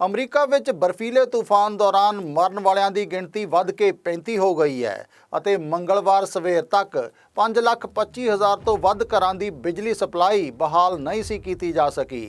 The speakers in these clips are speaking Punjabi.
ਅਮਰੀਕਾ ਵਿੱਚ ਬਰਫੀਲੇ ਤੂਫਾਨ ਦੌਰਾਨ ਮਰਨ ਵਾਲਿਆਂ ਦੀ ਗਿਣਤੀ ਵੱਧ ਕੇ 35 ਹੋ ਗਈ ਹੈ ਅਤੇ ਮੰਗਲਵਾਰ ਸਵੇਰ ਤੱਕ 525000 ਤੋਂ ਵੱਧ ਘਰਾਂ ਦੀ ਬਿਜਲੀ ਸਪਲਾਈ ਬਹਾਲ ਨਹੀਂ ਸੀ ਕੀਤੀ ਜਾ ਸਕੀ।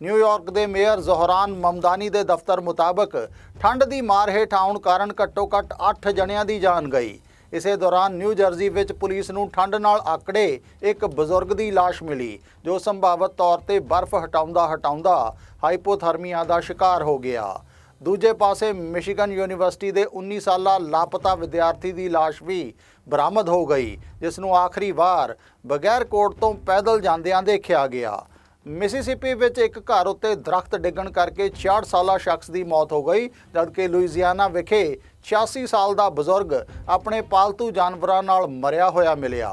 ਨਿਊਯਾਰਕ ਦੇ ਮੇਅਰ ਜ਼ੋਹਰਾਨ ਮਮਦਾਨੀ ਦੇ ਦਫ਼ਤਰ ਮੁਤਾਬਕ ਠੰਡ ਦੀ ਮਾਰ ਹੇਠ ਆਉਣ ਕਾਰਨ ਘੱਟੋ-ਘੱਟ 8 ਜਣਿਆਂ ਦੀ ਜਾਨ ਗਈ। ਇਸੇ ਦੌਰਾਨ ਨਿਊ ਜਰਸੀ ਵਿੱਚ ਪੁਲਿਸ ਨੂੰ ਠੰਡ ਨਾਲ ਆਕੜੇ ਇੱਕ ਬਜ਼ੁਰਗ ਦੀ ਲਾਸ਼ ਮਿਲੀ, ਜੋ ਸੰਭਾਵਤ ਤੌਰ ਤੇ ਬਰਫ਼ ਹਟਾਉਂਦਾ ਹਟਾਉਂਦਾ ਹਾਈਪੋਥਰਮੀਆ ਦਾ ਸ਼ਿਕਾਰ ਹੋ ਗਿਆ। ਦੂਜੇ ਪਾਸੇ ਮਿਸ਼ੀਗਨ ਯੂਨੀਵਰਸਿਟੀ ਦੇ 19 ਸਾਲਾ ਲਾਪਤਾ ਵਿਦਿਆਰਥੀ ਦੀ ਲਾਸ਼ ਵੀ ਬਰਾਮਦ ਹੋ ਗਈ, ਜਿਸ ਨੂੰ ਆਖਰੀ ਵਾਰ ਬਗੈਰ ਕੋਟ ਤੋਂ ਪੈਦਲ ਜਾਂਦਿਆਂ ਦੇਖਿਆ ਗਿਆ। ਮਿਸਿਸਿਪੀ ਵਿੱਚ ਇੱਕ ਘਰ ਉੱਤੇ ਦਰਖਤ ਡਿੱਗਣ ਕਰਕੇ 66 ਸਾਲਾ ਸ਼ਖਸ ਦੀ ਮੌਤ ਹੋ ਗਈ, ਜਦਕਿ ਲੁਈਜ਼ੀਆਨਾ ਵਿਖੇ 86 ਸਾਲ ਦਾ ਬਜ਼ੁਰਗ ਆਪਣੇ ਪਾਲਤੂ ਜਾਨਵਰਾਂ ਨਾਲ ਮਰਿਆ ਹੋਇਆ ਮਿਲਿਆ।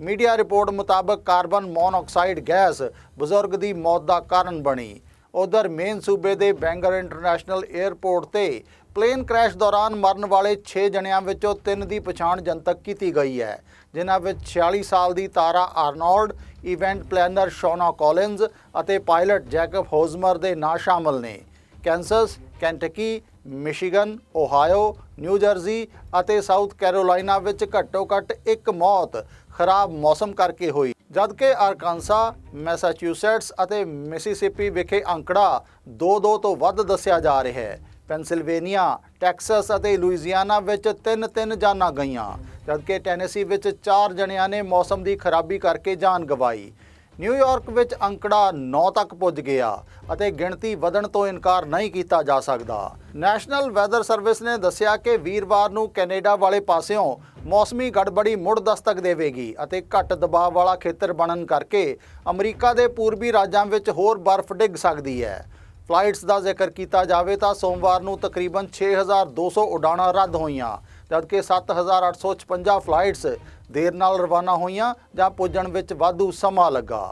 ਮੀਡੀਆ ਰਿਪੋਰਟ ਮੁਤਾਬਕ ਕਾਰਬਨ ਮੋਨੋਆਕਸਾਈਡ ਗੈਸ ਬਜ਼ੁਰਗ ਦੀ ਮੌਤ ਦਾ ਕਾਰਨ ਬਣੀ। ਉਧਰ ਮੇਨ ਸੂਬੇ ਦੇ ਬੈਂਗਰ ਇੰਟਰਨੈਸ਼ਨਲ 에ਅਰਪੋਰਟ ਤੇ ਪਲੇਨ ਕ੍ਰੈਸ਼ ਦੌਰਾਨ ਮਰਨ ਵਾਲੇ 6 ਜਣਿਆਂ ਵਿੱਚੋਂ 3 ਦੀ ਪਛਾਣ ਜਨਤਕ ਕੀਤੀ ਗਈ ਹੈ, ਜਿਨ੍ਹਾਂ ਵਿੱਚ 46 ਸਾਲ ਦੀ Tara Arnold, event planner Shona Collins ਅਤੇ ਪਾਇਲਟ ਜੈਕਬ ਹੋਜ਼ਮਰ ਦੇ ਨਾਂ ਸ਼ਾਮਲ ਨੇ। Kansas Kentucky, Michigan, Ohio, New Jersey ਅਤੇ ਸਾਊਥ ਕੈਰੋਲਾਈਨਾ ਵਿੱਚ ਘੱਟੋ-ਘੱਟ ਇੱਕ ਮੌਤ ਖਰਾਬ ਮੌਸਮ ਕਰਕੇ ਹੋਈ। ਜਦਕਿ ਆਰਕਾਂਸਾ ਮੈਸਾਚੂਸੇਟਸ ਅਤੇ ਮਿਸਿਸਿਪੀ ਵਿਖੇ ਅੰਕੜਾ 2-2 ਤੋਂ ਵੱਧ ਦੱਸਿਆ ਜਾ ਰਿਹਾ ਹੈ ਪੈਨਸਿਲਵੇਨੀਆ, ਟੈਕਸਸ ਅਤੇ ਲੁਈਜ਼ੀਆਨਾ ਵਿੱਚ 3-3 ਜਾਨਾਂ ਗਈਆਂ, ਜਦਕਿ ਟੈਨੇਸੀ ਵਿੱਚ ਚਾਰ ਜਣਿਆਂ ਨੇ ਮੌਸਮ ਦੀ ਖਰਾਬੀ ਕਰਕੇ ਜਾਨ ਗਵਾਈ। ਨਿਊਯਾਰਕ ਵਿੱਚ ਅੰਕੜਾ 9 ਤੱਕ ਪੁੱਜ ਗਿਆ ਅਤੇ ਗਿਣਤੀ ਵਧਣ ਤੋਂ ਇਨਕਾਰ ਨਹੀਂ ਕੀਤਾ ਜਾ ਸਕਦਾ। ਨੈਸ਼ਨਲ ਵੈਦਰ ਸਰਵਿਸ ਨੇ ਦੱਸਿਆ ਕਿ ਵੀਰਵਾਰ ਨੂੰ ਕੈਨੇਡਾ ਵਾਲੇ ਪਾਸਿਓਂ ਮੌਸਮੀ ਗੜਬੜੀ ਮੁੜ ਦਸਤਕ ਦੇਵੇਗੀ ਅਤੇ ਘੱਟ ਦਬਾਅ ਵਾਲਾ ਖੇਤਰ ਬਣਨ ਕਰਕੇ ਅਮਰੀਕਾ ਦੇ ਪੂਰਬੀ ਰਾਜਾਂ ਵਿੱਚ ਹੋਰ ਬਰਫ਼ ਡਿੱਗ ਸਕਦੀ ਹੈ। ਫਲਾਈਟਸ ਦਾ ਜ਼ਿਕਰ ਕੀਤਾ ਜਾਵੇ ਤਾਂ ਸੋਮਵਾਰ ਨੂੰ ਤਕਰੀਬਨ 6200 ਉਡਾਣਾਂ ਰੱਦ ਹੋਈਆਂ, ਜਦਕਿ 7856 ਫਲਾਈਟਸ ਦੇਰ ਨਾਲ ਰਵਾਨਾ ਹੋਈਆਂ ਜਾਂ ਪੁੱਜਣ ਵਿੱਚ ਵਾਧੂ ਸਮਾਂ ਲੱਗਾ।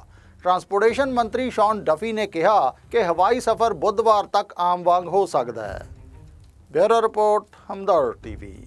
ਟਰਾਂਸਪੋਰਟੇਸ਼ਨ ਮੰਤਰੀ ਸ਼ੌਨ ਡਫੀ ਨੇ ਕਿਹਾ ਕਿ ਹਵਾਈ ਸਫ਼ਰ ਬੁੱਧਵਾਰ ਤੱਕ ਆਮ ਵਾਂਗ ਹੋ ਸਕਦਾ ਹੈ। Bureau report Hamdard TV.